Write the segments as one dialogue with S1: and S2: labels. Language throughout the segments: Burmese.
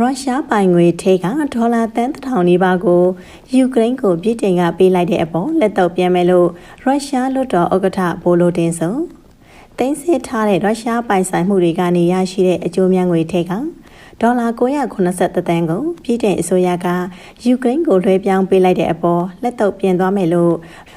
S1: ရုရှားပိုင်ငွေထိကဒေါ်လာတန်တစ်ထောင်နီးပါးကိုယူကရိန်းကိုပြည်တင်ကပေးလိုက်တဲ့အပေါ်လက်တော့ပြန်မယ်လို့ရုရှားလွှတ်တော်ဥက္ကဋ္ဌဘိုလိုတင်ဆိုတင်းစစ်ထားတဲ့ရုရှားပိုင်ဆိုင်မှုတွေကနေရရှိတဲ့အကျိုးများငွေထိကဒေါ်လာ983တန်းကိုပြည်တင်အစိုးရကယူကရိန်းကိုလွှဲပြောင်းပေးလိုက်တဲ့အပေါ်လက်တော့ပြန်သွားမယ်လို့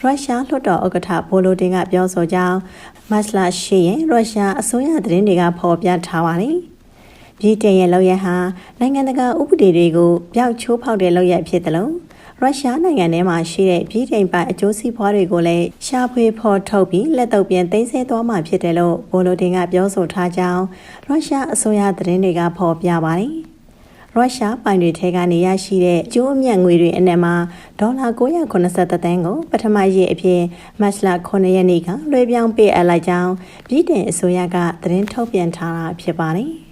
S1: ရုရှားလွှတ်တော်ဥက္ကဋ္ဌဘိုလိုတင်ကပြောဆိုကြောင်းမတ်လ10ရက်ရုရှားအစိုးရသတင်းတွေကဖော်ပြထားပါတယ်။ ပြည်တင်ရဲ့လောက်ရဟာနိုင်ငံတကာဥပဒေတွေကိုပျောက်ချိုးဖောက်တဲ့လောက်ရဖြစ်တယ်လို့ရုရှားနိုင်ငံထဲမှာရှိတဲ့ပြည်ထိုင်ပိုင်အကျိုးစီးပွားတွေကိုလည်းရှာဖွေဖော်ထုတ်ပြီးလက်တော့ပြန်သိမ်းဆည်းသွားမှာဖြစ်တယ်လို့ဘိုလိုတင်ကပြောဆိုထားကြောင်းရုရှားအစိုးရသတင်းတွေကဖော်ပြပါတယ်။ရုရှားပိုင်တွေထဲကနေရရှိတဲ့အကျိုးအမြတ်ငွေတွေအနက်မှာဒေါ်လာ983တန်းကိုပထမရက်အဖြစ်မတ်လ9ရက်နေ့ကလွှဲပြောင်းပေးအပ်လိုက်ကြောင်းပြည်တင်အစိုးရကသတင်းထုတ်ပြန်ထားတာဖြစ်ပါတယ်။